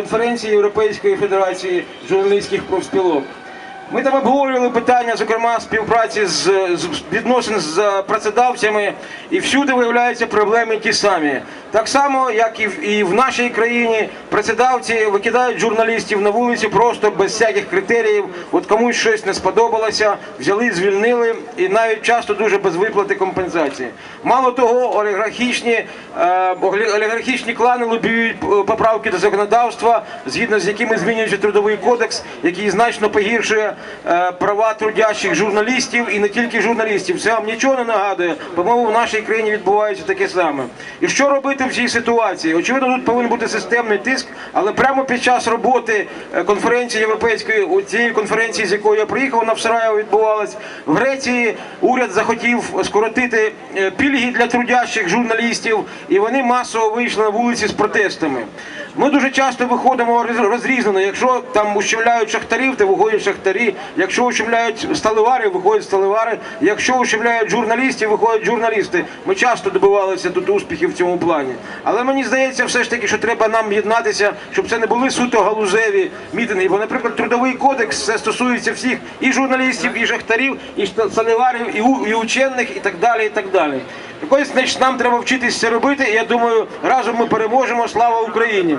конференції Європейської федерації журналістських профспілок. Ми там обговорювали питання, зокрема, співпраці з, з відносин з працедавцями, і всюди виявляються проблеми ті самі. Так само, як і в, і в нашій країні, працедавці викидають журналістів на вулиці просто без всяких критеріїв. От комусь щось не сподобалося, взяли, звільнили, і навіть часто дуже без виплати компенсації. Мало того, олігархічні, е, олігархічні клани лобіюють е, поправки до законодавства, згідно з якими змінюється трудовий кодекс, який значно погіршує права трудящих журналістів і не тільки журналістів. Це вам нічого не нагадує. По-моєму, в нашій країні відбувається таке саме. І що робити в цій ситуації? Очевидно, тут повинен бути системний тиск, але прямо під час роботи е, конференції європейської, у цієї конференції, з якої я приїхав, вона в Сараєво відбувалась. В Греції уряд захотів скоротити е, пільги для трудящих журналістів, і вони масово вийшли на вулиці з протестами. Ми дуже часто виходимо роз- розрізнено. Якщо там ущемляють шахтарів, то виходять шахтарі. Якщо ущемляють сталевари, виходять сталевари. Якщо ущемляють журналістів, виходять журналісти. Ми часто добивалися тут успіхів в цьому плані. Але мені здається, все ж таки, що треба нам єднатися, щоб це не були суто галузеві мітинги. Бо, наприклад, трудовий кодекс це стосується всіх і журналістів, і шахтарів, і сталеварів, і, у- і учених, і так далі. І так далі. Якось значить, нам треба вчитися робити, і я думаю, разом ми переможемо. Слава Україні!